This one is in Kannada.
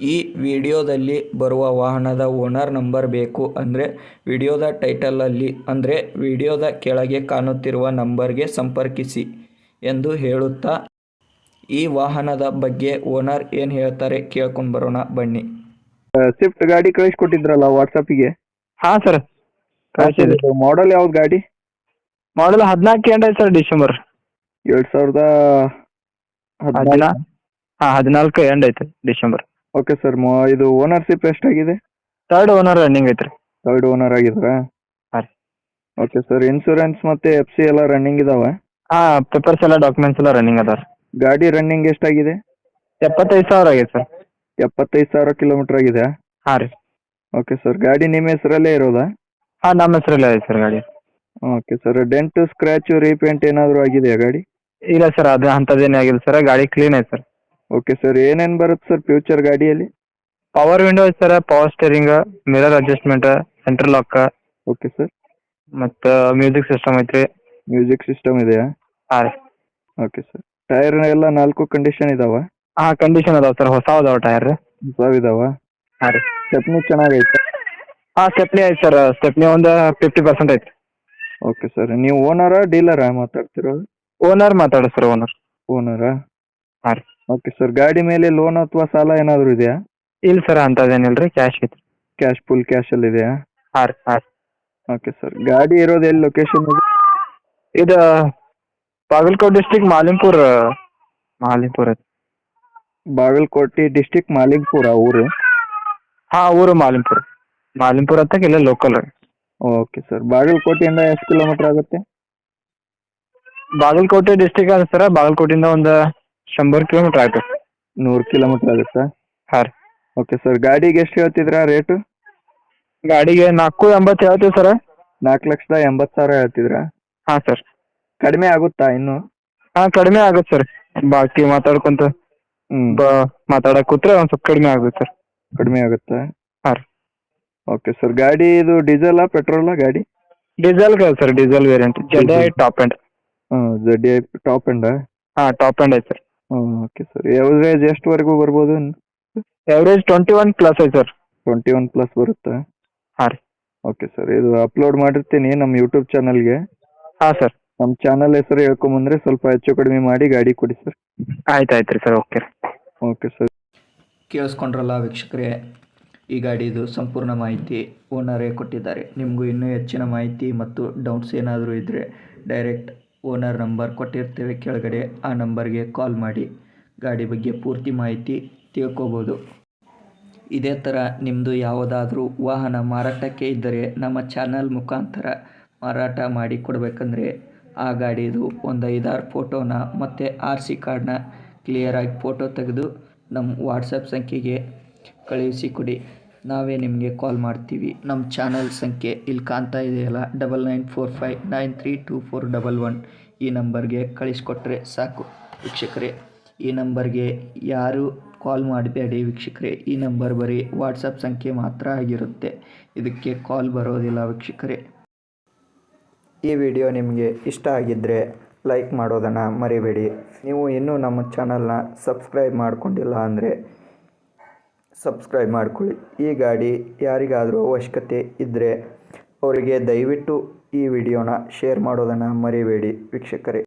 ಈ ವಿಡಿಯೋದಲ್ಲಿ ಬರುವ ವಾಹನದ ಓನರ್ ನಂಬರ್ ಬೇಕು ಅಂದರೆ ವಿಡಿಯೋದ ಟೈಟಲಲ್ಲಿ ಅಂದರೆ ವಿಡಿಯೋದ ಕೆಳಗೆ ಕಾಣುತ್ತಿರುವ ನಂಬರ್ಗೆ ಸಂಪರ್ಕಿಸಿ ಎಂದು ಹೇಳುತ್ತಾ ಈ ವಾಹನದ ಬಗ್ಗೆ ಓನರ್ ಏನು ಹೇಳ್ತಾರೆ ಕೇಳ್ಕೊಂಡು ಬರೋಣ ಬನ್ನಿ. ಸ್ವಿಫ್ಟ್ ಗಾಡಿ ಕಳಿಸ್ಕೊಟ್ಟಿದ್ರಲ್ಲ ವಾಟ್ಸಪ್ಪಿಗೆ ಹಾಂ ಸರ್ ಕಳಿಸಿದ್ರಿ ಮಾಡಲ್ ಯಾವ್ದು ಗಾಡಿ? ಮಾಡಲ್ ಹದಿನಾಲ್ಕು ಎಂಡ್ ಐತೆ ಸರ್ ಡಿಸೆಂಬರ್ ಎರಡು ಸಾವಿರದ ಹದಿನಾ ಹಾಂ ಹದಿನಾಲ್ಕು ಎಂಡ್ ಐತೆ ಡಿಸೆಂಬರ್ ಓಕೆ ಸರ್ ಇದು ಓನರ್ಶಿಪ್ ಎಷ್ಟಾಗಿದೆ? ತರ್ಡ್ ಓನರ್ ರನ್ನಿಂಗ್ ಐತ್ರಿ. ತರ್ಡ್ ಥರ್ಡ್ ಓನರ್ ಆಗಿದ್ರಾ ಹಾಂ ರೀ. ಓಕೆ ಸರ್ ಇನ್ಶೂರೆನ್ಸ್ ಮತ್ತೆ ಎಫ್ ಸಿ ಎಲ್ಲ ರನ್ನಿಂಗ್ ಇದಾವೆ? ಹಾಂ ಪೇಪರ್ಸ್ ಎಲ್ಲ ಡಾಕ್ಯುಮೆಂಟ್ಸ್ ಎಲ್ಲ ರನ್ನಿಂಗ್ ಅದಾವೆ ಗಾಡಿ ರನ್ನಿಂಗ್ ಎಷ್ಟಾಗಿದೆ? ಎಪ್ಪತ್ತೈದು ಸಾವಿರ ಆಗಿದೆ ಸರ್ ಎಪ್ಪತ್ತೈದು ಸಾವಿರ ಕಿಲೋಮೀಟರ್ ಆಗಿದೆ ಹಾಂ ರೀ. ಓಕೆ ಸರ್ ಗಾಡಿ ನಿಮ್ಮ ಹೆಸರಲ್ಲೇ ಇರೋದಾ? ಹಾಂ ನಮ್ಮ ಹೆಸರಲ್ಲೇ ಐತೆ ಸರ್ ಗಾಡಿ. Okay sir dent scratch repaint ಏನಾದರೂ ಆಗಿದೆಯಾ ಗಾಡಿ? ಇಲ್ಲ ಸರ್ ಅದು ಅಂಥದ್ದೇನೇ ಆಗಿಲ್ಲ ಸರ್ ಗಾಡಿ ಕ್ಲೀನ್ ಐತೆ ಸರ್ ಓಕೆ ಸರ್ ಏನೇನು ಬರುತ್ತೆ ಸರ್ ಫ್ಯೂಚರ್ ಗಾಡಿಯಲ್ಲಿ? ಪವರ್ ವಿಂಡೋ ಐತೆ sir power steering mirror adjustment central lock okay sir ಮತ್ತು ಮ್ಯೂಸಿಕ್ ಸಿಸ್ಟಮ್ ಐತೆ ಮ್ಯೂಸಿಕ್ ಸಿಸ್ಟಮ್ ಇದೆಯಾ? ಹಾಂ ರೀ. ಓಕೆ ಸರ್ ಟೈರ್ ಎಲ್ಲ ನಾಲ್ಕು ಕಂಡೀಷನ್ ಇದಾವ? ಹಾಂ ಕಂಡೀಷನ್ ಅದಾವೆ ಸರ್ ಹೊಸ ಅದಾವೆ ಟೈರ್ ಇದಾವ? ಹಾಂ ರೀ. ಸ್ಟೆಪ್ನಿ ಚೆನ್ನಾಗೈತೆ ಹಾಂ ಸ್ಟೆಪ್ನಿ ಐತೆ ಸರ್ ಸ್ಟೆಪ್ನಿ ಒಂದು ಫಿಫ್ಟಿ ಪರ್ಸೆಂಟ್ ಐತೆ. ಓಕೆ ಸರ್ ನೀವು ಓನರಾ ಡೀಲರಾ ಮಾತಾಡ್ತಿರೋದು? ಓನರ್ ಮಾತಾಡೋ ಸರ್ ಓನರ್ ಓನರ ಹಾಂ ರೀ. ಓಕೆ ಸರ್ ಗಾಡಿ ಮೇಲೆ ಲೋನ್ ಅಥವಾ ಸಾಲ ಏನಾದರೂ ಇದೆಯಾ? ಇಲ್ಲ ಸರ್ ಅಂತ ರೀ. ಕ್ಯಾಶ್ ಐತಿ ಕ್ಯಾಶ್ ಫುಲ್ ಕ್ಯಾಶಲ್ಲಿ ಇದೆಯಾ? ಹಾಂ ರೀ ಹಾಂ ಓಕೆ ಸರ್ ಗಾಡಿ ಇರೋದು ಎಲ್ಲಿ ಲೊಕೇಶನ್ ಇದೆ ಇದು ಬಾಗಲಕೋಟೆ ಡಿಸ್ಟಿಕ್ ಮಾಲಿಂಪುರ್. ಮಾಲಿಂಪುರ ಬಾಗಲಕೋಟೆ ಡಿಸ್ಟಿಕ್ ಮಾಲಿಂಪುರ ಊರು? ಹಾಂ ಊರು ಮಾಲಿಂಪುರ. ಮಾಲಿಂಪುರ ಅಂತ ಇಲ್ಲ ಲೋಕಲ್ ರೀ. ಓಕೆ ಸರ್ ಬಾಗಲಕೋಟೆಯಿಂದ ಎಷ್ಟು ಕಿಲೋಮೀಟರ್ ಆಗುತ್ತೆ? ಬಾಗಲಕೋಟೆ ಡಿಸ್ಟಿಕ್ ಅದ ಸರ್ ಬಾಗಲಕೋಟೆಯಿಂದ ಒಂದು ಶಂಬರ್ ಕಿಲೋಮೀಟರ್ ಆಯ್ತು. ನೂರು ಕಿಲೋಮೀಟರ್ ಆಗುತ್ತಾ ಹಾಂ ರೀ. ಓಕೆ ಸರ್ ಗಾಡಿಗೆ ಎಷ್ಟು ಹೇಳ್ತಿದ್ರ ರೇಟು ಗಾಡಿಗೆ ನಾಲ್ಕು ಎಂಬತ್ತು ಹೇಳ್ತೀವಿ ಸರ್. ನಾಲ್ಕು ಲಕ್ಷದ ಎಂಬತ್ತು ಸಾವಿರ ಹೇಳ್ತಿದ್ರಾ? ಹಾಂ ಸರ್. ಕಡಿಮೆ ಆಗುತ್ತಾ ಇನ್ನು? ಹಾಂ ಕಡಿಮೆ ಆಗುತ್ತೆ ಸರ್. ಬಾಕಿ ಮಾತಾಡ್ಕೊಂತ ಹ್ಞೂ ಬ ಮಾತಾಡಕ್ಕೆ ಕೂತ್ರೆ ಒಂದ್ ಸ್ವಲ್ಪ ಕಡಿಮೆ ಆಗುತ್ತೆ ಸರ್. ಕಡಿಮೆ ಆಗುತ್ತೆ? ಹಾಂ ರೀ. ಓಕೆ ಸರ್ ಗಾಡಿ ಇದು ಡೀಸೆಲಾ ಪೆಟ್ರೋಲ್ ಗಾಡಿ? Diesel sir diesel variant Z I top end ಹಾಂ ಜಡ್ಡಿ ಟಾಪ್ ಎಂಡ್ ಹಾಂ ಟಾಪ್ ಎಂಡ್ ಐತೆ ಸರ್. ಓಕೆ ಸರ್ ಎವರೇಜ್ ಎಷ್ಟುವರೆಗೂ ಬರ್ಬೋದು? ಎವರೇಜ್ ಟ್ವೆಂಟಿ ಒನ್ ಪ್ಲಸ್ ಐತೆ ಸರ್ ಟ್ವೆಂಟಿ ಒನ್ ಪ್ಲಸ್ ಬರುತ್ತೆ? ಹಾಂ ರೀ. ಓಕೆ ಸರ್ ಇದು ಅಪ್ಲೋಡ್ ಮಾಡಿರ್ತೀನಿ ನಮ್ಮ ಯೂಟ್ಯೂಬ್ ಚಾನಲ್ಗೆ ಹಾಂ ಸರ್ ನಮ್ಮ ಚಾನಲ್ ಹೆಸರು ಹೇಳ್ಕೊಂಬಂದ್ರೆ ಸ್ವಲ್ಪ ಹೆಚ್ಚು ಕಡಿಮೆ ಮಾಡಿ ಗಾಡಿ ಕೊಡಿ ಸರ್ ಆಯ್ತು ಆಯ್ತು ರೀ ಸರ್ ಓಕೆ ಓಕೆ ಸರ್ ಕೇಳಿಸ್ಕೊಂಡ್ರಲ್ಲ ವೀಕ್ಷಕರೇ ಈ ಗಾಡಿದು ಸಂಪೂರ್ಣ ಮಾಹಿತಿ ಓನರೇ ಕೊಟ್ಟಿದ್ದಾರೆ. ನಿಮಗೂ ಇನ್ನೂ ಹೆಚ್ಚಿನ ಮಾಹಿತಿ ಮತ್ತು ಡೌಟ್ಸ್ ಏನಾದರೂ ಇದ್ದರೆ ಡೈರೆಕ್ಟ್ ಓನರ್ ನಂಬರ್ ಕೊಟ್ಟಿರ್ತೇವೆ ಕೆಳಗಡೆ ಆ ನಂಬರ್ಗೆ ಕಾಲ್ ಮಾಡಿ. ಗಾಡಿ ಬಗ್ಗೆ ಪೂರ್ತಿ ಮಾಹಿತಿ ತಿಳ್ಕೊಬೋದು. ಇದೇ ಥರ ನಿಮ್ಮದು ಯಾವುದಾದ್ರೂ ವಾಹನ ಮಾರಾಟಕ್ಕೆ ಇದ್ದರೆ ನಮ್ಮ ಚಾನಲ್ ಮುಖಾಂತರ ಮಾರಾಟ ಮಾಡಿ ಕೊಡಬೇಕಂದ್ರೆ ಆ ಗಾಡಿದು ಒಂದು ಐದಾರು ಫೋಟೋನ ಮತ್ತು ಆರ್ ಸಿ ಕಾರ್ಡ್ನ ಕ್ಲಿಯರಾಗಿ ಫೋಟೋ ತೆಗೆದು ನಮ್ಮ ವಾಟ್ಸಪ್ ಸಂಖ್ಯೆಗೆ ಕಳುಹಿಸಿ ಕೊಡಿ. ನಾವೇ ನಿಮಗೆ ಕಾಲ್ ಮಾಡ್ತೀವಿ. ನಮ್ಮ ಚಾನಲ್ ಸಂಖ್ಯೆ ಇಲ್ಲಿ ಕಾಣ್ತಾ ಇದೆಯಲ್ಲ? Double nine four five nine three two four double one ಈ ನಂಬರ್ಗೆ ಕಳಿಸ್ಕೊಟ್ರೆ ಸಾಕು ವೀಕ್ಷಕರೇ. ಈ ನಂಬರ್ಗೆ ಯಾರು ಕಾಲ್ ಮಾಡಬೇಡಿ ವೀಕ್ಷಕರೇ. ಈ ನಂಬರ್ ಬರೀ ವಾಟ್ಸಪ್ ಸಂಖ್ಯೆ ಮಾತ್ರ ಆಗಿರುತ್ತೆ. ಇದಕ್ಕೆ ಕಾಲ್ ಬರೋದಿಲ್ಲ ವೀಕ್ಷಕರೇ. ಈ ವಿಡಿಯೋ ನಿಮಗೆ ಇಷ್ಟ ಆಗಿದ್ದರೆ ಲೈಕ್ ಮಾಡೋದನ್ನು ಮರಿಬೇಡಿ. ನೀವು ಇನ್ನೂ ನಮ್ಮ ಚಾನಲ್ನ ಸಬ್ಸ್ಕ್ರೈಬ್ ಮಾಡಿಕೊಂಡಿಲ್ಲ ಅಂದರೆ ಸಬ್ಸ್ಕ್ರೈಬ್ ಮಾಡ್ಕೊಳ್ಳಿ. ಈ ಗಾಡಿ ಯಾರಿಗಾದರೂ ಅವಶ್ಯಕತೆ ಇದ್ದರೆ ಅವರಿಗೆ ದಯವಿಟ್ಟು ಈ ವಿಡಿಯೋನ ಶೇರ್ ಮಾಡೋದನ್ನು ಮರಿಬೇಡಿ. ವೀಕ್ಷಕರೇ.